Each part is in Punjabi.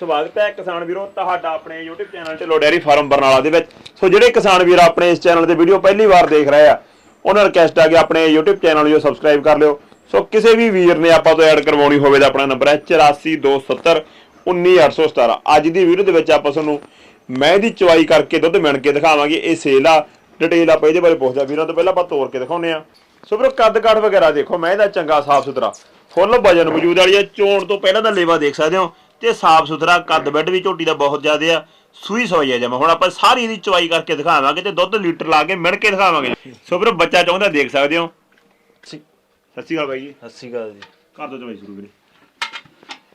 ਸਵਾਗਤ ਹੈ ਕਿਸਾਨ ਵੀਰੋ, ਤੁਹਾਡਾ ਆਪਣੇ YouTube channel Dhillon dairy farm Barnala ਦੇ ਵਿੱਚ। ਸੋ ਜਿਹੜੇ ਕਿਸਾਨ ਵੀਰ ਆਪਣੇ ਇਸ ਚੈਨਲ ਤੇ ਵੀਡੀਓ ਪਹਿਲੀ ਵਾਰ ਦੇਖ ਰਹੇ ਆ, ਉਹਨਾਂ ਨੂੰ ਰਿਕਵੈਸਟ ਆ ਕਿ ਆਪਣੇ YouTube ਚੈਨਲ ਨੂੰ ਸਬਸਕ੍ਰਾਈਬ ਕਰ ਲਿਓ। ਸੋ ਕਿਸੇ ਵੀ ਵੀਰ ਨੇ ਆਪਾਂ ਤੋਂ ਐਡ ਕਰਵਾਉਣੀ ਹੋਵੇ ਤਾਂ ਆਪਣਾ ਨੰਬਰ ਹੈ 8427 19817 ਅੱਜ ਦੀ ਵੀਡੀਓ ਦੇ ਵਿੱਚ ਆਪਾਂ ਤੁਹਾਨੂੰ ਮੈਂ ਦੀ ਚਵਾਈ ਕਰਕੇ ਦੁੱਧ ਮਿਣ ਕੇ ਦਿਖਾਵਾਂਗੇ। ਇਹ ਸੇਲ ਆ ਡਿਟੇਲ ਆਪਾਂ ਇਹਦੇ ਬਾਰੇ ਪੁੱਛਦੇ ਆ ਵੀਰਾਂ ਤੋਂ ਪਹਿਲਾਂ ਆਪਾਂ ਤੋੜ ਕੇ ਦਿਖਾਉਨੇ ਆ ਸੋ ਵੀਰੋ ਕੱਦ ਕਾਠ ਵਗੈਰਾ ਦੇਖੋ ਮੈਂ ਇਹਦਾ ਚੰਗਾ ਸਾਫ਼ ਸੁਥਰਾ ਫੁੱਲ ਵਜਨ ਮੌਜੂਦ ਵਾਲੀ ਹੈ। ਚੋਣ ਤੋਂ ਪਹਿਲਾਂ ਦਾ ਲੇਵਾ ਦੇਖ ਸਕਦੇ ਹੋ। ਤੇ ਸਾਫ਼ ਸੁਥਰਾ ਕੱਦ ਬੈੱਡ ਵੀ ਝੋਟੀ ਦਾ ਬਹੁਤ ਜ਼ਿਆਦਾ ਆ ਸੂਈ ਸੋਈ ਆ ਜਮਾ। ਹੁਣ ਆਪਾਂ ਸਾਰੀ ਇਹਦੀ ਚਵਾਈ ਕਰਕੇ ਦਿਖਾਵਾਂਗੇ ਤੇ ਦੁੱਧ ਲੀਟਰ ਲਾ ਕੇ ਮਿਣ ਕੇ ਦਿਖਾਵਾਂਗੇ। ਸੋ ਵੀਰੋ ਬੱਚਾ ਚਾਹੁੰਦਾ ਦੇਖ ਸਕਦੇ ਹੋ? ਸਤਿ ਸਤਿ ਸ਼੍ਰੀ ਅਕਾਲ ਬਾਈ ਜੀ। ਸ਼੍ਰੀ ਅਕਾਲ ਜੀ। ਕਰ ਦੋ ਚਵਾਈ ਸ਼ੁਰੂ ਵੀਰੇ।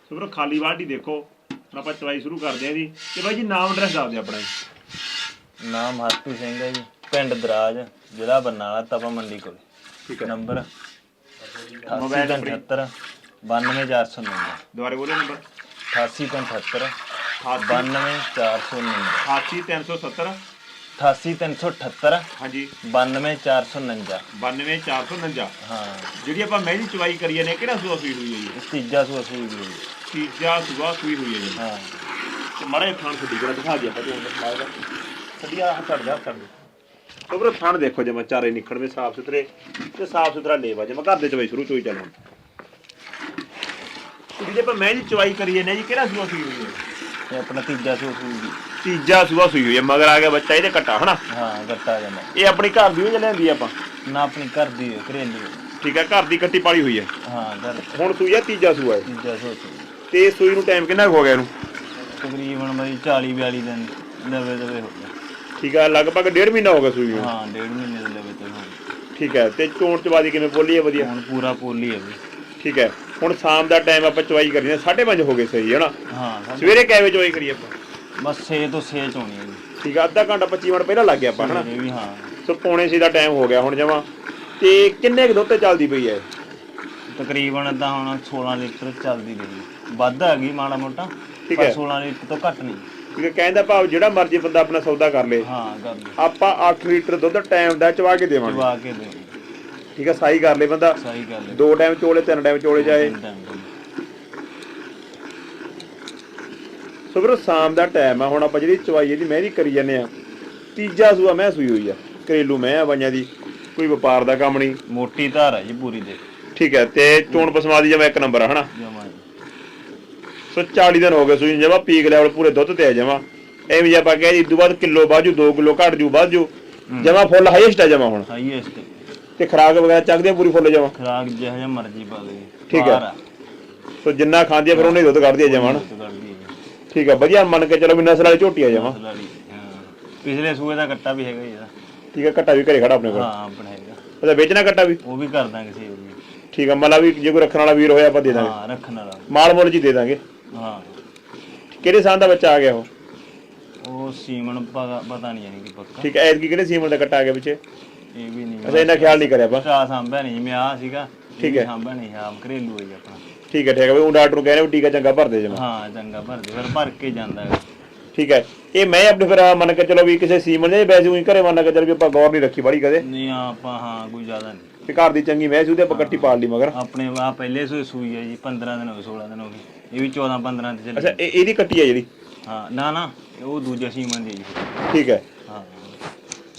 ਸੋ ਵੀਰੋ ਖਾਲੀ ਬਾਲਟੀ ਦੇਖੋ। ਹੁਣ ਆਪਾਂ ਚਵਾਈ ਸ਼ੁਰੂ ਕਰਦੇ ਆ ਜੀ। ਤੇ ਬਾਈ ਜੀ ਨਾਮ ਐਡਰੈਸ ਦੱਸ ਦਿਓ ਆਪਣਾ ਜੀ। ਨਾਮ ਹਰਪ੍ਰੀਤ ਸਿੰਘ ਹੈ ਜੀ। ਪਿੰਡ ਦਰਾਜ ਜ਼ਿਲ੍ਹਾ ਬਰਨਾਲਾ ਤਪਾ ਮੰਡੀ ਕੋਲ। ਠੀਕ ਹੈ। ਨੰਬਰ ਮੋਬਾਈਲ ਨੰਬਰ 8878 92499 ਦੁਬਾਰੇ ਬੋਲੋ ਨੰਬਰ। 8878 88 92499 370 88378 ਹਾਂਜੀ। 92499 92449 ਹਾਂ। ਜਿਹੜੀ ਆਪਾਂ ਮਹਿੰਦੀ ਚਵਾਈ ਕਰੀਏ ਨੇ ਕਿਹੜਾ ਸੂਆ ਸੂਈ ਹੋਈ ਹੈ ਜੀ? ਇਹ ਤੀਜਾ ਸੂਆ ਸੂਈ ਵੀ ਹੈ ਜੀ। ਤੀਜਾ ਸੂਆ ਸੂਈ ਹੋਈ ਹੈ ਜੀ। ਹਾਂ। ਤੇ ਮਾਰੇ ਥਾਣ ਛੱਡੀ ਕਰਾ ਦਿਖਾ ਦਿਆ ਆਪਾਂ ਤੁਹਾਨੂੰ ਦਿਖਾ ਦਾ ਛੱਡੀਆ ਹੱਥ ਛੱਡ ਜਾ। ਛੱਡ ਦੇ ਉਪਰ ਥਾਣ ਦੇਖੋ ਜਮਾ ਚਾਰੇ ਨਿਕੜਵੇਂ ਸਾਫ਼ ਸੁਥਰੇ ਤੇ ਸਾਫ਼ ਸੁਥਰਾ ਲੇਵਾ ਜਮਾ ਘਰ ਦੇ ਚਵਾਈ ਸ਼ੁਰੂ ਚੋਈ ਚੱਲ। ਜਿਹੜੀ ਆਪਾਂ ਮਹਿੰਦੀ ਚਵਾਈ ਕਰੀਏ ਨੇ ਜੀ ਕਿਹੜਾ ਸੂਆ ਸੂਈ ਹੋਈ ਹੈ? ਇਹ ਆਪਣਾ ਤੀਜਾ ਸੂਆ ਸੂਈ ਵੀ ਤੀਜਾ ਸੂਆ ਸੂਈ ਹੋਈ ਹੈ ਮਗਰ ਆ ਗਿਆ ਬੱਚਾ ਇਹਦੇ ਕੱਟਾ ਹਨਾ? ਹਾਂ ਗੱਟਾ ਜਾਂਦਾ ਇਹ ਆਪਣੀ ਘਰ ਦੀ ਹੋਈ ਜਾਂ ਲੈਂਦੀ ਆਪਾਂ? ਨਾ ਆਪਣੀ ਘਰ ਦੀ ਹੈ, ਘਰੇਲੂ ਹੈ। ਠੀਕ ਹੈ ਘਰ ਦੀ ਕੱਟੀ ਪਾਲੀ ਹੋਈ ਹੈ। ਹਾਂ ਘਰ ਹੁਣ ਸੂਈ ਹੈ ਤੀਜਾ ਸੂਆ ਹੈ। ਤੀਜਾ ਸੂਆ ਸੂਈ ਤੇ ਸੂਈ ਨੂੰ ਟਾਈਮ ਕਿੰਨਾ ਕੁ ਹੋ ਗਿਆ ਇਹਨੂੰ? ਤਕਰੀਬਨ ਬਈ 40 42 ਦਿਨ ਲਵੇ ਲਵੇ ਹੋ ਗਿਆ। ਠੀਕ ਹੈ ਲਗਭਗ ਡੇਢ ਮਹੀਨਾ ਹੋ ਗਿਆ ਸੂਈ ਨੂੰ। ਹਾਂ ਡੇਢ ਮਹੀਨੇ ਦੇ ਲਵੇ ਤੇ ਹੋ ਠੀਕ ਹੈ ਤੇ ਚੋਣ ਚਵਾਦੀ ਕਿਵੇਂ ਬੋਲੀ ਹੈ ਵਧੀਆ? ਹੁਣ ਪੂਰਾ ਪੋਲੀ ਹੈ ਵੀ ਠੀਕ ਹੈ ਹੁਣ ਸ਼ਾਮ ਦਾ ਟਾਈਮ ਆਪਾਂ ਚਵਾਈ ਕਰਨੀ ਹੈ 5:30 ਹੋ ਗਏ ਸਹੀ ਹੈ ਨਾ? ਹਾਂ ਸਵੇਰੇ ਕਿੰਨੇ ਵਜੇ ਚਵਾਈ ਕਰੀਏ ਆਪਾਂ? ਬਸ 6 ਤੋਂ 6 ਚ ਹੋਣੀ ਹੈ ਜੀ। ਠੀਕ ਹੈ ਅੱਧਾ ਘੰਟਾ 25 ਮਿੰਟ ਪਹਿਲਾਂ ਲੱਗ ਗਿਆ ਆਪਾਂ ਹਨਾ ਵੀ ਹਾਂ। ਸੋ ਪੌਣੇ 6 ਦਾ ਟਾਈਮ ਹੋ ਗਿਆ ਹੁਣ ਜਮਾ। ਤੇ ਕਿੰਨੇ ਕੁ ਦੁੱਧ ਤੇ ਚੱਲਦੀ ਪਈ ਹੈ? ਤਕਰੀਬਨ ਤਾਂ ਹੁਣ 16 ਲੀਟਰ ਚੱਲਦੀ ਰਹੀ। ਵੱਧ ਆ ਗਈ ਮਾੜਾ ਮੋਟਾ ਠੀਕ ਪਰ ਹੈ। 16 ਲੀਟਰ ਤੋਂ ਘੱਟ ਨਹੀਂ। ਹੈ ਕਹਿੰਦਾ ਭਾਵ ਜਿਹੜਾ ਮਰਜ਼ੀ ਬੰਦਾ ਆਪਣਾ ਸੌਦਾ ਕਰ ਲੇ। ਹਾਂ ਕਰ ਲਈ ਆਪਾਂ 8 ਲੀਟਰ ਦੁੱਧ ਟਾਈਮ ਦਾ ਚਵਾ ਕੇ ਦੇਵਾਂਗੇ। ਚਵਾ ਕੇ ਦੇ ਠੀਕ ਹੈ ਸਾਈ ਕਰ ਲੇ ਬੰਦਾ। ਸਹੀ ਗੱਲ ਹੈ ਦੋ ਟਾਈਮ ਚੋਲੇ ਤਿੰਨ ਟਾਈਮ ਚੋਲੇ ਜਾਏ। ਸੋ ਵੀਰੋ ਸ਼ਾਮ ਦਾ ਟਾਈਮ ਆ। ਹੁਣ ਆਪਾਂ ਜਿਹੜੀ ਚਵਾਈ ਇਹਦੀ ਮਹਿੰਦੀ ਕਰੀ ਜਾਂਦੇ ਆ। ਤੀਜਾ ਸੂਆ ਮੈਂ ਸੂਈ ਹੋਈ ਆ। ਘਰੇਲੂ ਮੈਂ ਆ ਬਾਈਆਂ ਦੀ। ਕੋਈ ਵਪਾਰ ਦਾ ਕੰਮ ਨਹੀਂ। ਮੋਟੀ ਧਾਰ ਹੈ ਜੀ ਪੂਰੀ ਦੇ ਠੀਕ ਹੈ ਤੇ ਚੋਣ ਪਸਮਾ ਦੀ ਜਮਾ ਇੱਕ ਨੰਬਰ ਆ ਹਨਾ? ਜਮਾ ਜੀ। ਸੋ 40 ਦਿਨ ਹੋ ਗਏ ਸੂਈ ਜਮਾ ਪੀਕ ਲੈਵਲ ਪੂਰੇ ਦੁੱਧ ਤੇ ਆ ਜਮਾ। ਐਵੇਂ ਜੇ ਆਪਾਂ ਕਹੇ ਇਦੋਂ ਬਾਅਦ ਕਿਲੋ ਬਾਜੂ 2 ਕਿਲੋ ਘਟ ਜੂ ਵੱਧ ਜੂ। ਜਮਾ ਫੁੱਲ ਹਾਈਐਸਟ ਆ ਜਮਾ ਹੁਣ। ਹਾਈਐਸਟ ਤੇ ਖਰਾਕ ਵਗੈਰਾ ਚੱਕਦੇ ਆ ਪੂਰੀ ਫੁੱਲ ਜਮਾ? ਖਰਾਕ ਜਿਹੋ ਜਿਹਾ ਮਰਜ਼ੀ ਪਾ ਦੇ ਠੀਕ ਹੈ। ਸੋ ਜਿੰਨਾ ਖਾਂਦੀ ਆ ਫਿਰ ਉਹਨੇ ਹੀ ਦੁੱਧ ਕੱਢਦੀ ਆ ਜਮਾ ਠੀਕ ਆ ਵਧੀਆ ਮੰਨ ਕੇ ਚਲੋ ਵੀ ਨਸਲ ਵਾਲੀ ਝੋਟੀ ਆ ਜਮਾ। ਪਿਛਲੇ ਸੂਏ ਦਾ ਕੱਟਾ ਵੀ ਹੈਗਾ ਜੀ ਇਹਦਾ ਠੀਕ ਆ ਕੱਟਾ ਵੀ ਘਰੇ ਖੜਾ ਆਪਣੇ ਕੋਲ। ਹਾਂ ਆਪਣਾ ਹੈਗਾ। ਉਹਦਾ ਵੇਚਣਾ ਕੱਟਾ ਵੀ? ਉਹ ਵੀ ਕਰ ਦਾਂਗੇ ਸੇਵ ਵੀ। ਠੀਕ ਆ ਮਲਾ ਵੀ ਜੇ ਕੋਈ ਰੱਖਣ ਵਾਲਾ ਵੀਰ ਹੋਇਆ ਆਪਾਂ ਦੇ ਦਾਂਗੇ। ਹਾਂ ਰੱਖਣ ਵਾਲਾ। ਮਾਲ ਮੁੱਲ ਜੀ ਦੇ ਦਾਂਗੇ। ਹਾਂ। ਕਿਹੜੇ ਸਾਲ ਦਾ ਬੱਚਾ ਆ ਗਿਆ ਉਹ? ਉਹ ਸੀਮਨ ਪਤਾ ਪਤਾ ਨਹੀਂ ਯਾਨੀ ਕਿ ਪੱਕਾ। ਠੀਕ ਹੈ ਐਤਕੀ ਕਿਹੜੇ ਸੀਮਨ ਦਾ ਕੱਟਾ ਆ ਗਿਆ ਪਿੱਛੇ? ਇਹ ਵੀ ਨਹੀਂ ਅੱਛਾ ਇੰਨਾ ਖਿਆਲ ਨਹੀਂ ਕਰਿਆ ਆਪਾਂ। ਭਰਾ ਸਾਂਭਿਆ ਨਹੀਂ ਮੈਂ ਆ ਸੀਗਾ। ਇਹ ਠੀਕ ਵੀ ਹੈ। ਸਾਂਭਿਆ ਨਹੀਂ ਆਪ ਘਰੇਲੂ ਹੈ ਜੀ ਆਪਣਾ। ਠੀਕ ਹੈ ਠੀਕ ਹੈ। ਵੀ ਉਹ ਡਾਕਟਰ ਨੂੰ ਕਹਿ ਰਹੇ ਵੀ ਟੀਕਾ ਚੰਗਾ ਭਰ ਦੇ ਜਮਾ। ਹਾਂ ਚੰਗਾ ਭਰ ਦੇ ਫਿਰ ਭਰ ਕੇ ਜਾਂਦਾ ਹੈਗਾ ਠੀਕ ਹੈ। ਇਹ ਮੈਂ ਆਪਣੇ ਫਿਰ ਆਹ ਮੰਨ ਕੇ ਚਲੋ ਵੀ ਕਿਸੇ ਸੀਮਨ ਦੇ ਵੈਸੇ ਉਹੀ ਘਰੇ ਮੰਨ ਕੇ ਚਲੋ ਵੀ ਆਪਾਂ ਗੌਰ ਨਹੀਂ ਰੱਖੀ ਬੜੀ ਕਦੇ। ਨਹੀਂ ਆਪਾਂ ਹਾਂ ਕੋਈ ਜ਼ਿਆਦਾ ਨਹੀਂ। ਤੇ ਘਰ ਦੀ ਚੰਗੀ ਮੈਂ ਸੀ ਉਹਦੇ ਆਪਾਂ ਕੱਟੀ ਪਾਲ ਲਈ ਮਗਰ। ਆਪਣੇ ਆ ਪਹਿਲੇ ਸੂਏ ਸੂਈ ਹੈ ਜੀ 15 ਦਿਨ ਹੋ ਗਏ 16 ਦਿਨ ਹੋ ਗਏ। ਇਹ ਵੀ 14 15 ਤੇ ਅੱਛਾ ਚੱਲੀ ਇਹ ਇਹਦੀ ਕੱਟੀ ਹੈ ਜਿਹੜੀ? ਹਾਂ ਨਾ ਨਾ ਉਹ ਦੂਜਾ ਸੀਮਨ ਦੀ ਜੀ। ਠੀਕ ਹੈ ਹਾਂ।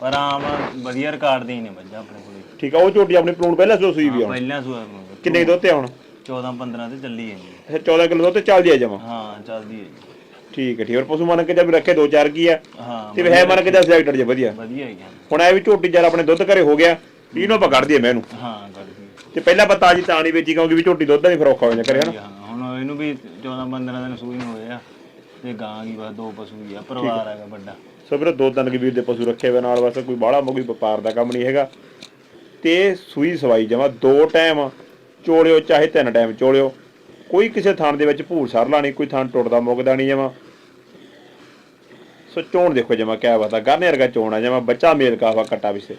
ਪਰ ਆਮ ਵਧੀਆ ਰਿਕਾਰਡ ਦੇ ਨੇ ਬੱਜਾ ਆਪਣੇ ਕੋਲੇ। ਠੀਕ ਹੈ ਉਹ ਝੋਟੀ ਆਪਣੀ ਪਲੂਣ ਪਹਿਲਾਂ ਸੋ ਸੂਈ ਵੀ ਹੁਣ। ਪਹਿਲਾਂ ਸੂਆ ਕਿੰਨੇ ਦੁੱਧ ਤੇ ਹੁਣ? 14 15 ਤੇ ਚੱਲੀ ਹੈ ਜੀ ਅੱਛਾ 14 ਕਿਲੋ ਦੁੱਧ ਤੇ ਚੱਲਦੀ ਆ ਜਮਾ? ਹਾਂ ਚੱਲਦੀ ਹੈ ਜੀ। ਠੀਕ ਹੈ ਠੀਕ ਹੈ ਪਸ਼ੂ ਮੰਨ ਕੇ ਜਦ ਰੱਖੇ ਦੋ ਚਾਰ ਕੀ ਆ? ਹਾਂ ਤੇ ਹੈ ਮੰਨ ਕੇ ਦਾ ਜੇ ਵਧੀਆ। ਵਧੀਆ ਹੈ ਜੀ ਹੁਣ ਇਹ ਵੀ ਝੋਟੀ ਜਦ ਆਪਣੇ ਦੁੱਧ ਘਰੇ ਹੋ ਗਿਆ ਇਹਨੂੰ ਆਪਾਂ ਕੱਢ ਦਈਏ ਮੈਂ ਇਹਨੂੰ। ਹਾਂ ਕਰਦੀ ਤੇ ਪਹਿਲਾਂ ਆਪਾਂ ਤਾਜੀ ਤਾਂ ਨਹੀਂ ਵੇਚੀ ਕਿਉਂਕਿ ਵੀ ਝੋਟੀ ਦੁੱਧ ਦਾ ਨਹੀਂ ਫਿਰ ਔਖਾ ਹੋ ਘਰੇ ਹਨਾ? ਹਾਂ ਹੁਣ ਇਹਨੂੰ ਵੀ 14 15 ਦਿਨ ਸੂਈ ਨੂੰ ਹੋਏ ਆ ਤੇ ਗਾਂ ਦੀ ਬਸ ਦੋ ਪਸ਼ੂ ਹੀ ਆ ਪਰਿਵਾਰ ਹੈਗਾ ਵੱਡਾ। ਸੋ ਵੀਰੇ, ਦੋ ਤਿੰਨ ਕੁ ਵੀਰ ਦੇ ਪਸ਼ੂ ਰੱਖੇ ਹੋਏ ਨਾਲ ਵਾਸਤੇ ਕੋਈ ਬਾਹਲਾ ਕੋਈ ਵਪਾਰ ਦਾ ਕੰਮ ਨਹੀਂ ਹੈਗਾ। ਤੇ ਸੂਈ ਸਵਾਈ ਜਮਾ ਦੋ ਟਾਈਮ ਚੋਲਿਓ, ਚਾਹੇ ਤਿੰਨ ਟਾਈਮ ਚੋਲਿਓ। ਕੋਈ ਕਿਸੇ ਥਾਂ ਦੇ ਵਿੱਚ ਭੂਰ ਸਰਲਾ ਨਹੀਂ, ਕੋਈ ਥਾਂ ਟੁੱਟਦਾ, ਮੁੱਕਦਾ ਨਹੀਂ ਜਮਾ। ਸੋ ਚੋਣ ਦੇਖੋ ਜਮਾ ਕਿਆ ਬਤਾ ਗਰਨੇ ਵਰਗਾ ਚੋਣ ਆ ਜਮਾ, ਬੱਚਾ ਮੇਲ ਕਾਫਾ ਕੱਟਾ ਵਿਸੇ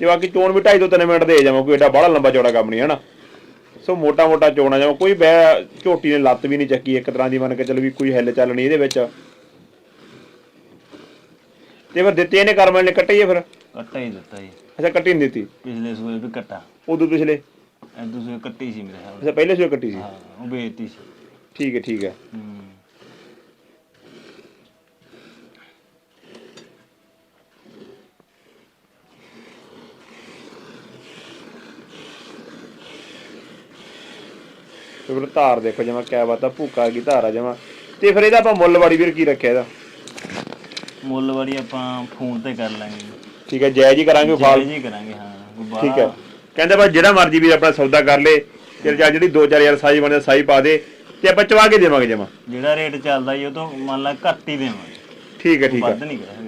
ਤੇ ਬਾਕੀ ਚੋਣ ਵੀ 2.5 ਤੋਂ 3 ਮਿੰਟ ਦੇ ਜਾਵਾਂ ਕੋਈ ਐਡਾ ਬਾਹਲਾ ਲੰਬਾ ਚੌੜਾ ਕੰਮ ਨਹੀਂ ਨਾ ਸੋ ਮੋਟਾ ਮੋਟਾ ਚੋਣਾ ਜਾਵਾਂ ਕੋਈ ਬੈ ਝੋਟੀ ਨੇ ਲੱਤ ਵੀ ਨਹੀਂ ਚੱਕੀ ਇੱਕ ਤਰ੍ਹਾਂ ਦੀ ਮੰਨ ਕੇ ਚੱਲ ਵੀ ਕੋਈ ਹਿੱਲ ਚੱਲ ਨਹੀਂ ਇਹਦੇ ਵਿੱਚ। ਤੇ ਫਿਰ ਦਿੱਤੇ ਇਹਨੇ ਕਰਮਲ ਨੇ ਕੱਟੇ ਹੀ ਫਿਰ? ਕੱਟਾ ਹੀ ਦਿੱਤਾ ਜੀ। ਅੱਛਾ ਕੱਟੀ ਨਹੀਂ ਦਿੱਤੀ? ਪਿਛਲੇ ਸੂਏ ਵੀ ਕੱਟਾ। ਉਦੋਂ ਪਿਛਲੇ? ਐ ਦੂਸਰੇ ਕੱਟੀ ਸੀ ਮੇਰੇ ਹਾਲ ਅੱਛਾ ਪਹਿਲੇ ਸੂਏ ਕੱਟੀ ਸੀ? ਹਾਂ ਉਹ ਵੇਚਤੀ ਸੀ। ਠੀਕ ਹੈ ਠੀਕ ਹੈ। ਹੂੰ। ਫਿਰ ਧਾਰ ਦੇਖੋ ਜਮਾ ਕਿਆ ਬਾਤ ਆ ਭੂਕਾ ਕੀ ਧਾਰ ਆ ਜਮਾ। ਤੇ ਫਿਰ ਇਹਦਾ ਆਪਾਂ ਮੁੱਲ ਵਾੜੀ ਵੀਰ ਕੀ ਰੱਖਿਆ ਇਹਦਾ? ਮੁੱਲ ਵਾਲੀ ਆਪਾਂ ਫੋਨ ਤੇ ਕਰ ਲਾਂਗੇ। ਠੀਕ ਹੈ ਜਾਇਜ਼ ਹੀ ਕਰਾਂਗੇ ਫਾਲ ਜੀ ਕਰਾਂਗੇ ਹਾਂ ਠੀਕ ਹੈ। ਕਹਿੰਦੇ ਬਾ ਜਿਹੜਾ ਮਰਜ਼ੀ ਵੀ ਆਪਣਾ ਸੌਦਾ ਕਰ ਲੇ ਤੇ ਜਾਂ ਜਿਹੜੀ 2-4000 ਸਾਈ ਬਣਦਾ ਸਾਈ ਪਾ ਦੇ ਤੇ ਆਪਾਂ ਚਵਾ ਕੇ ਦੇਵਾਂਗੇ ਜਮਾ। ਜਿਹੜਾ ਰੇਟ ਚੱਲਦਾ ਜੀ ਉਹ ਤੋਂ ਮੰਨ ਲਾ ਘੱਟ ਹੀ ਦੇਵਾਂਗੇ। ਠੀਕ ਹੈ ਠੀਕ ਹੈ।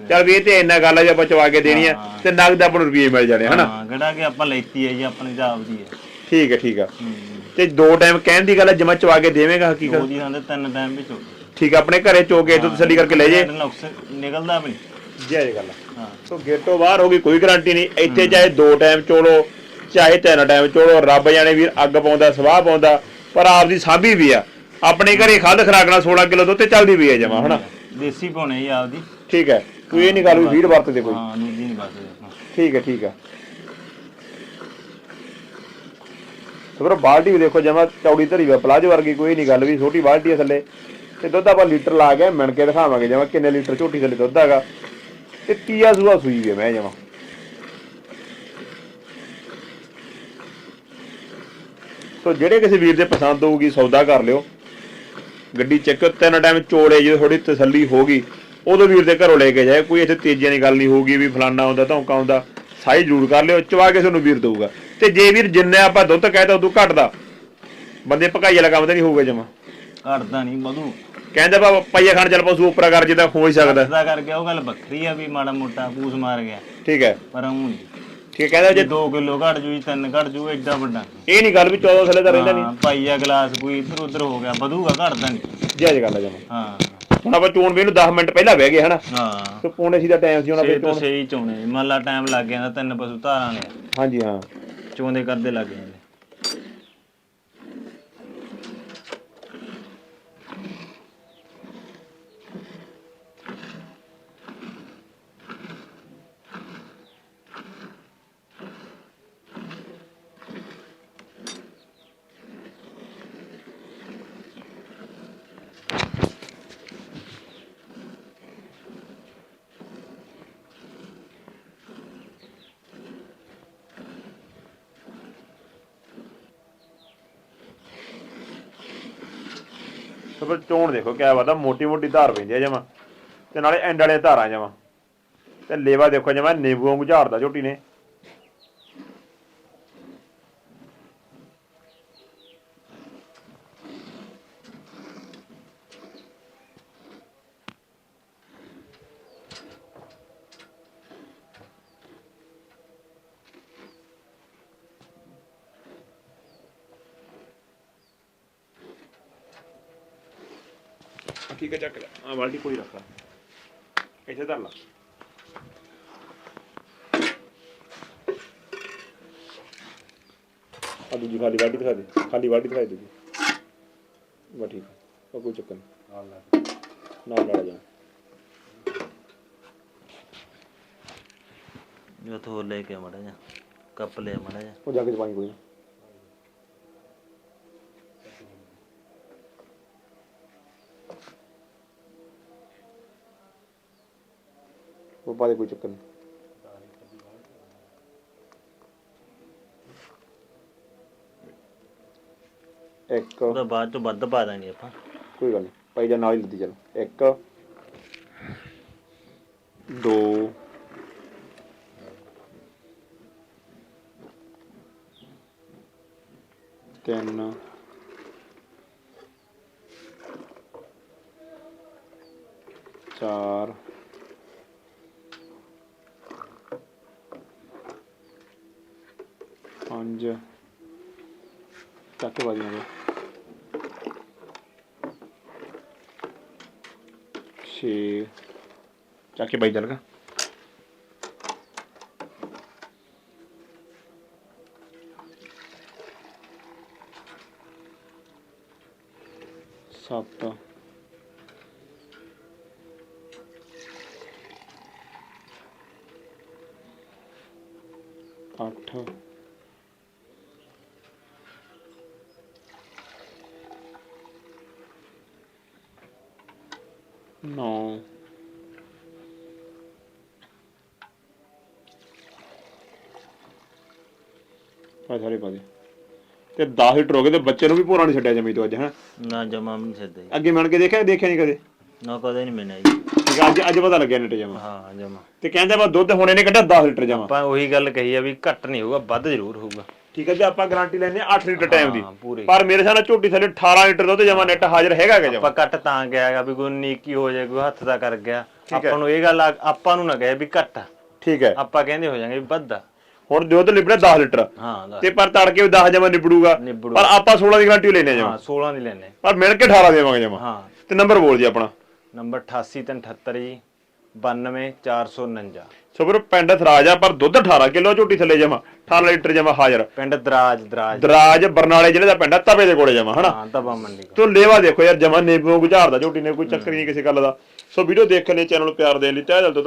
ਚਲ ਵੀ ਇਹ ਤੇ ਇੰਨਾ ਗੱਲ ਆ ਜੇ ਆਪਾਂ ਚਵਾ ਕੇ ਦੇਣੀ ਆ। ਤੇ ਨਗਦ ਆਪਾਂ ਨੂੰ ਰੁਪਏ ਮਿਲ ਜਾਣੇ ਹਨਾ ਹਾਂ ਕਿਹੜਾ ਕਿ ਆਪਾਂ ਲੈਤੀ ਹੈ ਜੀ ਆਪਣੇ ਹਿਸਾਬ ਦੀ ਹੈ। ਠੀਕ ਹੈ ਠੀਕ ਆ ਹੂੰ। ਤੇ ਦੋ ਟਾਈਮ ਕਹਿਣ ਦੀ ਗੱਲ ਹੈ ਜਮਾ ਚਵਾ ਕੇ ਦੇਵੇਂਗਾ ਹਕੀਕਤ? ਹਾਂ ਤੇ ਤਿੰਨ ਟਾਈਮ ਵਿੱਚ ਹੋ ਠੀਕ ਆ ਆਪਣੇ ਘਰੇ ਚੋਕੇ ਤੋਂ ਤਸੱਲੀ ਕਰਕੇ ਲੈ ਜੇ। ਨਿਕਲਦਾ ਵੀ। ਨਹੀਂ ਜਾਇਜ਼ ਗੱਲ ਹਾਂ। ਸੋ ਗੇਟੋਂ ਬਾਹਰ ਹੋ ਗਈ ਕੋਈ ਗਾਰੰਟੀ ਨਹੀਂ। ਇੱਥੇ ਚਾਹੇ ਦੋ ਟਾਈਮ ਚੋਲੋ ਚਾਹੇ ਤਿੰਨ ਟਾਈਮ ਚੋਲੋ ਰੱਬ ਜਾਣੇ ਵੀਰ ਅੱਗ ਪਾਉਂਦਾ ਸਵਾਹ ਪਾਉਂਦਾ ਪਰ ਆਪਦੀ ਸਾਂਭੀ ਵੀ ਆ। ਆਪਣੇ ਘਰੇ ਖਾਦ ਖਰਾਕਣਾ 16 ਕਿਲੋ ਦੁੱਧ ਤੇ ਚੱਲਦੀ ਵੀ ਆ ਜਮਾ ਹਨਾ? ਦੇਸੀ ਪਾਉਣੇ ਜੀ ਆਪਦੀ। ਠੀਕ ਹੈ ਕੋਈ ਇਹ ਨਹੀਂ ਗੱਲ ਵੀ ਫੀਡ ਵਰਤਦੇ ਕੋਈ। ਹਾਂ ਨਹੀਂ ਬਸ ਹਾਂ। ਠੀਕ ਹੈ ਠੀਕ ਹੈ। ਤੇ ਫਿਰ ਬਾਲਟੀ ਵੀ ਦੇਖੋ ਜਮਾ ਚੌੜੀ ਧਰੀ ਵਾ ਪਲਾਜੋ ਵਰਗੀ ਕੋਈ ਨਹੀਂ ਗੱਲ ਵੀ, ਛੋਟੀ ਬਾਲਟੀ ਆ ਥੱਲੇ। ਤੇ ਦੁੱਧ ਆਪਾਂ ਲੀਟਰ ਲਾ ਕੇ ਮਿਣ ਕੇ ਦਿਖਾਵਾਂਗੇ ਜਮਾ ਕਿੰਨੇ ਲੀਟਰ ਝੋਟੀ ਥੱਲੇ ਦੁੱਧ ਹੈਗਾ। ਤੇ ਤੀਆ ਸੂਆ ਸੂਈ ਵੀ ਮੈਂ ਜਮਾ। ਸੋ ਜਿਹੜੇ ਕਿਸੇ ਵੀਰ ਦੇ ਪਸੰਦ ਹੋਊਗੀ, ਸੌਦਾ ਕਰ ਲਿਓ। ਗੱਡੀ ਚੱਕ, ਤਿੰਨ ਟਾਈਮ ਚੋਲੇ ਜਦੋਂ ਥੋੜੀ ਤਸੱਲੀ ਹੋ ਗਈ, ਉਦੋਂ ਵੀਰ ਦੇ ਘਰੋਂ ਲੈ ਕੇ ਜਾਏ ਕੋਈ ਇੱਥੇ ਤੇਜ਼ੀਆਂ ਦੀ ਗੱਲ ਨਹੀਂ ਹੋਊਗੀ ਵੀ ਫਲਾਨਾ ਆਉਂਦਾ, ਧੌਂਕਾ ਆਉਂਦਾ। ਸਾਈ ਜ਼ਰੂਰ ਕਰ ਲਿਓ, ਚਵਾ ਕੇ ਤੁਹਾਨੂੰ ਵੀਰ ਦਊਗਾ। ਤੇ ਜੇ ਵੀਰ ਜਿੰਨੇ ਆਪਾਂ ਦੁੱਧ ਕਹਿਤਾ ਉਦੋਂ ਘਟਦਾ। ਬੰਦੇ ਭਕਾਈ ਵਾਲਾ ਕੰਮ ਤਾਂ ਨਹੀਂ ਹੋਊਗਾ ਜਮਾ। ਘਟਦਾ ਨਹੀਂ ਵਧੂ ਕਹਿੰਦੇ ਬਾ ਪਈਆ ਖਾਣ ਚੱਲ ਪਸ਼ੂ ਉੱਪਰ ਕਰ ਜਿੱਦਾਂ ਹੋ ਹੀ ਸਕਦਾ। ਦਾ ਕਰਕੇ ਉਹ ਗੱਲ ਵੱਖਰੀ ਆ ਵੀ ਮਾੜਾ ਮੋਟਾ ਪੂਸ ਮਾਰ ਗਿਆ। ਠੀਕ ਹੈ। ਪਰ ਉਹ ਠੀਕ ਹੈ ਕਹਿੰਦਾ ਜੇ ਜੇ 2 ਕਿਲੋ ਘਟ ਜੂ ਜੀ 3 ਘਟ ਜੂ ਐਡਾ ਵੱਡਾ। ਇਹ ਨਹੀਂ ਗੱਲ ਵੀ 14 ਥੱਲੇ ਤਾਂ ਰਹਿੰਦਾ ਨਹੀਂ। ਹਾਂ ਪਾਈਆ ਗਲਾਸ ਕੋਈ ਇੱਧਰ ਉੱਧਰ ਹੋ ਗਿਆ ਵਧੂਗਾ ਘਟਦਾ ਨਹੀਂ। ਜਾਇਜ਼ ਗੱਲ ਹੈ ਜਮਾ। ਹਾਂ। ਹੁਣ ਆਪਾਂ ਚੋਣ ਵੀ ਨੂੰ 10 ਮਿੰਟ ਪਹਿਲਾਂ ਬਹਿ ਗਏ ਹਨਾ? ਹਾਂ। ਤੇ ਪੌਣੇ ਸੀ ਦਾ ਟਾਈਮ ਸੀ ਆਪਾਂ ਤੋਂ ਚੋਣ ਛੇ ਹੀ ਚੋਣੇ। ਮੰਨ ਲਾ ਟਾਈਮ ਲੱਗ ਜਾਂਦਾ ਤਿੰਨ ਪਸ਼ੂ ਧਾਰਾਂ ਨੇ। ਹਾਂਜੀ ਹਾਂ। ਚੋਂਦੇ ਕਰਦੇ ਲੱਗ ਜਾਂਦੇ ਤੇ ਫਿਰ ਚੋਣ ਦੇਖੋ ਕਿਆ ਬਾਤ ਮੋਟੀ ਮੋਟੀ ਧਾਰ ਪੈਂਦੀ ਆ ਜਮਾ ਤੇ ਨਾਲੇ ਐਂਡ ਵਾਲੇ ਧਾਰਾਂ ਜਮਾ। ਤੇ ਲੇਵਾ ਦੇਖੋ ਜਮਾ, ਨਿੰਬੂ ਵਾਂਗੂ ਝਾੜਦਾ ਝੋਟੀ ਨੇ। ਠੀਕ ਹੈ ਚੱਕ ਲੈ। ਆ ਬਾਲਟੀ ਕੋਈ ਰੱਖਾ ਇੱਥੇ ਧਰ ਲਾ। ਆ ਦੂਜੀ ਖਾਲੀ ਬਾਲਟੀ ਦਿਖਾ ਦੇ। ਖਾਲੀ ਬਾਲਟੀ ਦਿਖਾਈ ਦੂਜੀ। ਬਾ ਠੀਕ ਹੈ ਉਹ ਕੋਈ ਚੱਕਰ ਨਹੀਂ। ਨਾਲ ਲਾ ਜਾ। ਜੋ ਥੋ ਲੈ ਕੇ ਮੜਾ ਜਾ ਕੱਪ ਲੈ ਮੜਾ ਜਾ ਉਹ ਜਾ ਕੇ ਪਾਣੀ ਕੋਈ ਨਾ। ਉਹ ਪਾ ਦੇ ਕੋਈ ਚੱਕਰ ਨਹੀਂ ਇੱਕ ਉਹਦਾ ਬਾਅਦ ਚ ਵੱਧ ਪਾ ਦਾਂਗੇ ਆਪਾਂ ਕੋਈ ਗੱਲ ਨਹੀਂ ਭਾਈ ਜਾ ਨਾਲ ਹੀ ਲੱਦੀ ਚੱਲ ਇੱਕ ਦੋ ਤਿੰਨ ਚਾਰ ਪੰਜ ਚੱਕ ਵਾਰੀਆਂ ਦੇ ਛੇ। ਚੱਕ ਕੇ ਬਾਈ ਚੱਲ ਗਾ। ਸੱਤ। ਅੱਠ। 9 ਪਾ ਸਾਰੇ ਪਾ ਦੇ ਤੇ 10 ਲੀਟਰ ਹੋ ਗਏ ਤੇ ਬੱਚੇ ਨੂੰ ਵੀ ਭੋਰਾ ਨਹੀਂ ਛੱਡਿਆ ਜਮੀ ਤੋਂ ਅੱਜ ਹੈ? ਨਾ ਜਮਾ ਨਹੀਂ ਛੱਡਦੇ ਅੱਗੇ ਮੰਨ ਕੇ ਦੇਖਿਆ ਦੇਖਿਆ ਨਹੀਂ ਕਦੇ? ਨਾ ਕਦੇ ਨਹੀਂ ਮਿਲਿਆ ਜੀ। ਠੀਕ ਆ, ਅੱਜ ਅੱਜ ਪਤਾ ਲੱਗਿਆ ਨੇਟ ਜਮਾ। ਹਾਂ ਜਮਾ। ਤੇ ਕਹਿੰਦੇ ਬਾ ਦੁੱਧ ਹੁਣੇ ਨੇ ਕੱਢਿਆ 10 ਲੀਟਰ ਜਮਾ। ਆਪਾਂ ਉਹੀ ਗੱਲ ਕਹੀ ਆ ਵੀ ਘੱਟ ਨਹੀਂ ਹੋਊਗਾ ਵੱਧ ਜ਼ਰੂਰ ਹੋਊਗਾ। ਠੀਕ ਹੈ ਵੀ ਆਪਾਂ ਗਾਰੰਟੀ ਲੈਂਦੇ 8 ਲੀਟਰ ਟਾਈਮ ਦੀ। ਪਰ। ਮੇਰੇ ਹਿਸਾਬ ਨਾਲ ਝੋਟੀ ਥੱਲੇ 18 ਲੀਟਰ ਦਾ ਉਹਦੇ ਜਮਾ ਨੈਟ ਹਾਜ਼ਰ ਹੈਗਾ ਕਿ ਜਮਾ। ਆਪਾਂ ਕੱਟ ਤਾਂ ਗਿਆ ਹੈਗਾ ਵੀ ਕੋਈ ਨੀਕੀ ਹੋ ਜਾਏ ਕੋਈ ਹੱਥ ਦਾ ਕਰ ਗਿਆ। ਆਪਾਂ ਨੂੰ ਇਹ ਗੱਲ ਆਪਾਂ ਨੂੰ ਨਾ ਕਹੇ ਵੀ ਘੱਟ। ਠੀਕ ਹੈ। ਆਪਾਂ ਕਹਿੰਦੇ ਹੋ ਜਾਾਂਗੇ ਵੀ ਵੱਧ। ਆ। ਹੁਣ ਦੁੱਧ ਲਿਬੜਿਆ 10 ਲੀਟਰ। ਹਾਂ ਤੇ ਪਰ ਤੜਕੇ ਵੀ 10 ਜਮਾ ਨਿਬੜੂਗਾ। ਪਰ ਆਪਾਂ 16 ਦੀ ਗਾਰੰਟੀ ਲੈਨੇ ਜਮਾ। ਹਾਂ 16 ਦੀ ਲੈਨੇ ਪਰ ਮਿਲ ਕੇ 18 ਦੇਵਾਂਗੇ ਜਮਾ। ਹਾਂ। ਤੇ ਨੰਬਰ ਬੋਲ ਜੀ ਆਪਣਾ। ਨੰਬਰ 88 378 ਜੀ 92 449 ਸੋ ਫਿਰ ਪਿੰਡ ਦਰਾਜ ਆ ਪਰ ਦੁੱਧ 18 ਕਿਲੋ ਝੋਟੀ ਥੱਲੇ ਜਮਾ 18 ਲੀਟਰ ਜਮਾ ਹਾਜ਼ਰ। ਪਿੰਡ ਦਰਾਜ ਦਰਾਜ। ਦਰਾਜ ਬਰਨਾਲੇ ਜਿਹੜੇ ਦਾ ਪਿੰਡ ਆ ਤਵੇ ਦੇ ਕੋਲੇ ਜਮਾ ਹਨਾ? ਹਾਂ ਦਬਾ ਮੰਡੀ ਕੋਲ। ਲੇਵਾ ਦੇਖੋ ਯਾਰ ਜਮਾ ਨੇਬੋਂ ਗੁਝਾਰਦਾ ਝੋਟੀ ਨੇ ਕੋਈ ਚੱਕਰ ਨਹੀਂ ਕਿਸੇ ਗੱਲ ਦਾ। ਸੋ ਵੀਡੀਓ ਦੇਖਣ ਲਈ ਚੈਨਲ ਨੂੰ ਪਿਆਰ ਦੇ ਲਈ ਤਹਿ ਦਿਲ ਤੋਂ